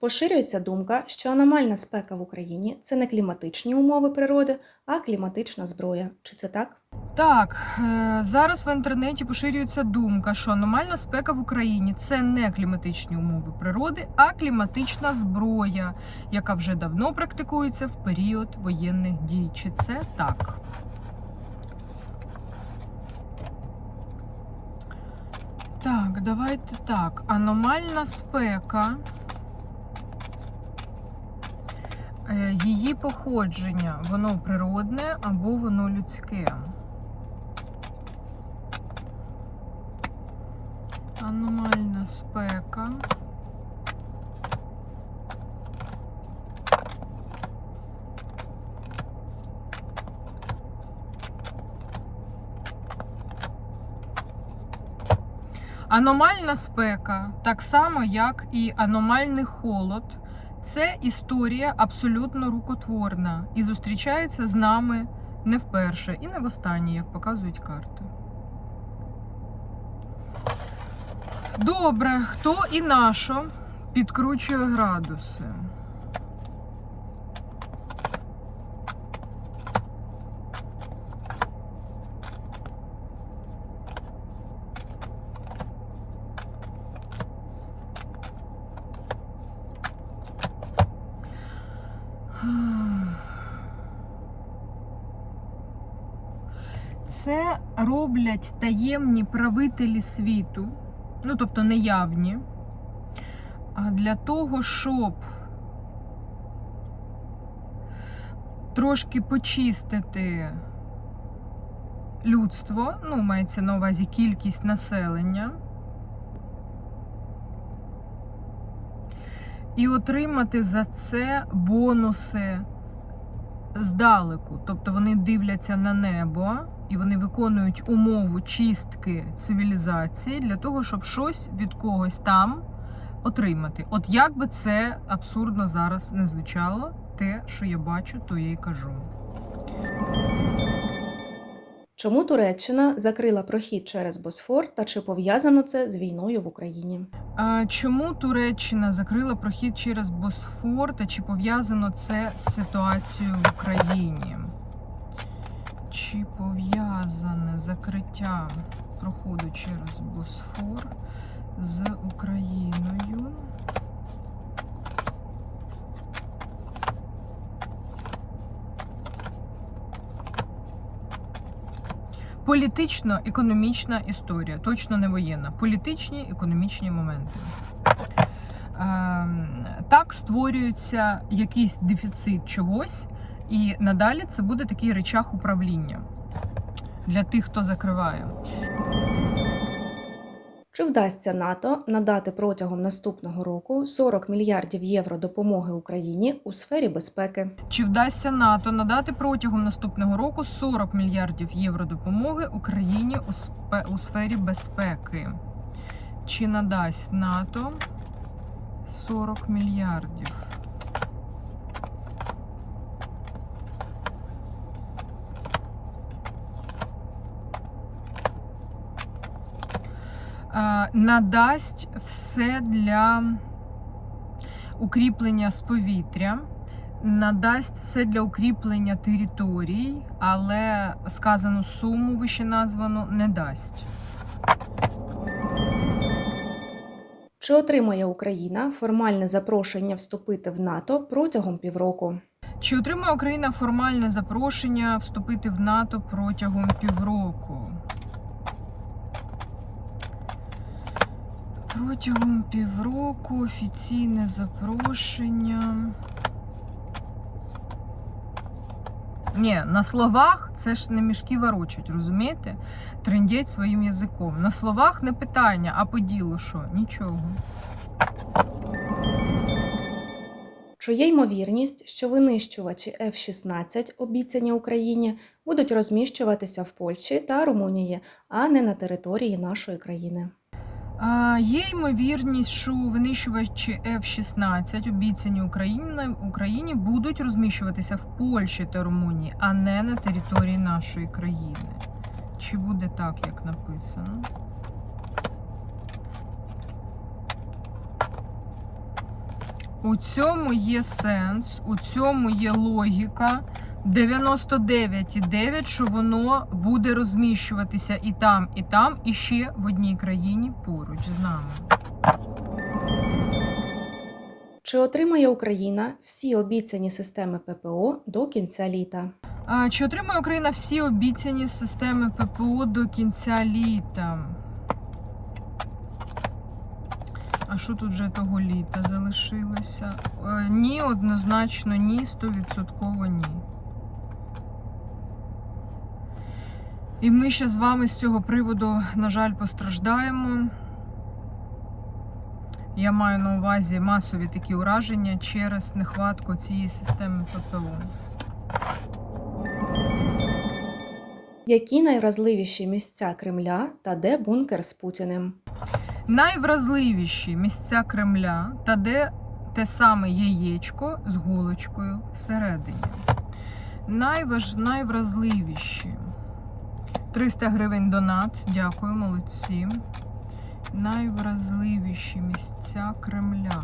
Поширюється думка, що аномальна спека в Україні це не кліматичні умови природи, а кліматична зброя. Чи це так? Так, е, зараз в інтернеті поширюється думка, що аномальна спека в Україні це не кліматичні умови природи, а кліматична зброя, яка вже давно практикується в період воєнних дій. Чи це так? Так, давайте так. Аномальна спека. Її походження, воно природне або воно людське. Аномальна спека. Аномальна спека, так само як і аномальний холод, це історія абсолютно рукотворна і зустрічається з нами не вперше і не востаннє, як показують карти. Добре, хто і нащо підкручує градуси? Це роблять таємні правителі світу, ну тобто неявні, для того, щоб трошки почистити людство, ну, мається на увазі кількість населення, і отримати за це бонуси здалеку. Тобто вони дивляться на небо і вони виконують умову чистки цивілізації для того, щоб щось від когось там отримати. От як би це абсурдно зараз не звучало, те, що я бачу, то я й кажу. Чому Туреччина закрила прохід через Босфор та чи пов'язано це з війною в Україні? Чому Туреччина закрила прохід через Босфор та чи пов'язано це з ситуацією в Україні? Чи пов'язане закриття проходу через Босфор з Україною? Політично-економічна історія, точно не воєнна. Політичні економічні моменти. Ем, Так створюється якийсь дефіцит чогось, і надалі це буде такий речах управління для тих, хто закриває. Чи вдасться НАТО надати протягом наступного року 40 мільярдів євро допомоги Україні у сфері безпеки? Чи вдасться НАТО надати протягом наступного року 40 мільярдів євро допомоги Україні у, спе... у сфері безпеки? Чи надасть НАТО 40 мільярдів? Надасть все для укріплення з повітря надасть все для укріплення територій, але сказану суму вище названу не дасть. Чи отримає Україна формальне запрошення вступити в НАТО протягом півроку? Чи отримає Україна формальне запрошення вступити в НАТО протягом півроку? Протягом півроку офіційне запрошення. Ні, на словах це ж не мішки ворочать, розумієте? Трендять своїм язиком. На словах не питання, а по ділу що? Нічого. Чи є ймовірність, що винищувачі F-16, обіцяні Україні, будуть розміщуватися в Польщі та Румунії, а не на території нашої країни? Є ймовірність, що винищувачі F-16, обіцяні Україні, Україні, будуть розміщуватися в Польщі та Румунії, а не на території нашої країни. Чи буде так, як написано? У цьому є сенс, у цьому є логіка. 99,9, що воно буде розміщуватися і там, і там, і ще в одній країні поруч з нами. Чи отримає Україна всі обіцяні системи ППО до кінця літа? Чи отримає Україна всі обіцяні системи ППО до кінця літа? А що тут вже того літа залишилося? Е, Ні, однозначно ні, стовідсотково ні. І ми ще з вами з цього приводу, на жаль, постраждаємо. Я маю на увазі масові такі ураження через нехватку цієї системи ППО. Які найвразливіші місця Кремля та де бункер з Путіним? Найвразливіші місця Кремля та де те саме яєчко з голочкою всередині. Найваж... Найвразливіші. 300 гривень донат. Дякую, молодці. Найвразливіші місця Кремля.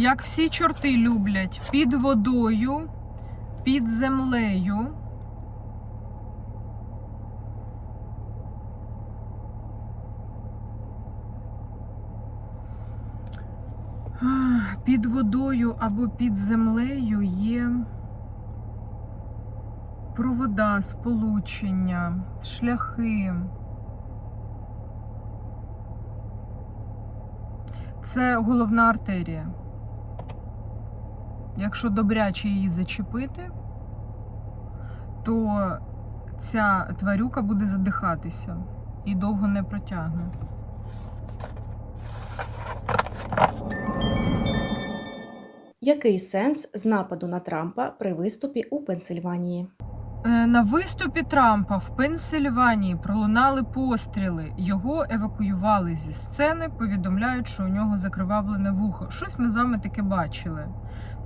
Як всі чорти люблять під водою, під землею. Під водою або під землею є провода, сполучення, шляхи. Це головна артерія. Якщо добряче її зачепити, то ця тварюка буде задихатися і довго не протягне. Який сенс з нападу на Трампа при виступі у Пенсильванії? Е, На виступі Трампа в Пенсильванії пролунали постріли. Його евакуювали зі сцени. Повідомляють, що у нього закривавлене вухо. Щось ми з вами таке бачили.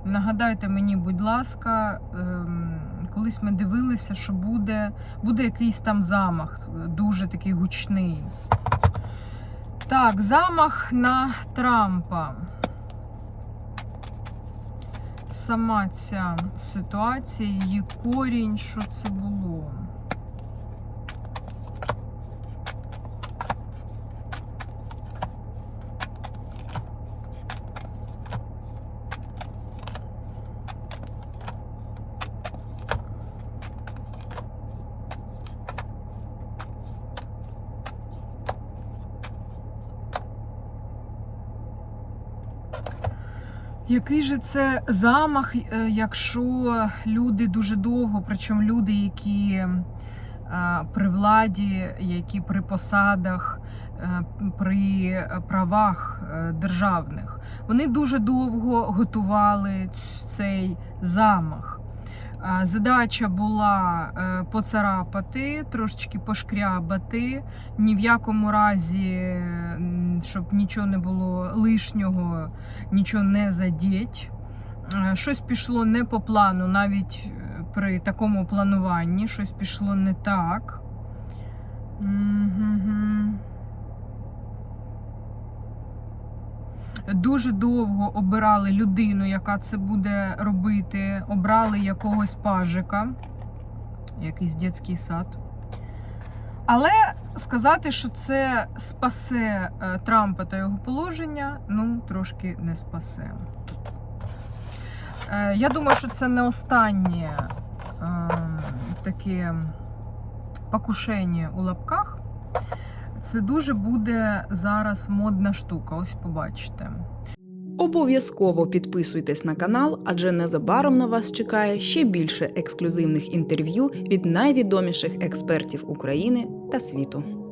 Нагадайте мені, будь ласка, ем, колись ми дивилися, що буде, буде якийсь там замах, дуже такий гучний. Так, замах на Трампа. Сама ця ситуація, її корінь, що це було. Який же це замах, е, якщо люди дуже довго, причому люди, які е, при владі, які при посадах, е, при правах державних, вони дуже довго готували цей замах. А, Задача була е, поцарапати, трошечки пошкрябати, ні в якому разі, щоб нічого не було лишнього, нічого не задіть. Е, Щось пішло не по плану, навіть е, при такому плануванні, щось пішло не так. Мгм. Дуже довго обирали людину, яка це буде робити. Обрали якогось пажика, якийсь дитячий сад. Але сказати, що це спасе е, Трампа та його положення, ну, трошки не спасе. Е, Я думаю, що це не останнє е, таке покушення у лапках. Це дуже буде зараз модна штука. Ось побачите. Обов'язково підписуйтесь на канал, адже незабаром на вас чекає ще більше ексклюзивних інтерв'ю від найвідоміших експертів України та світу.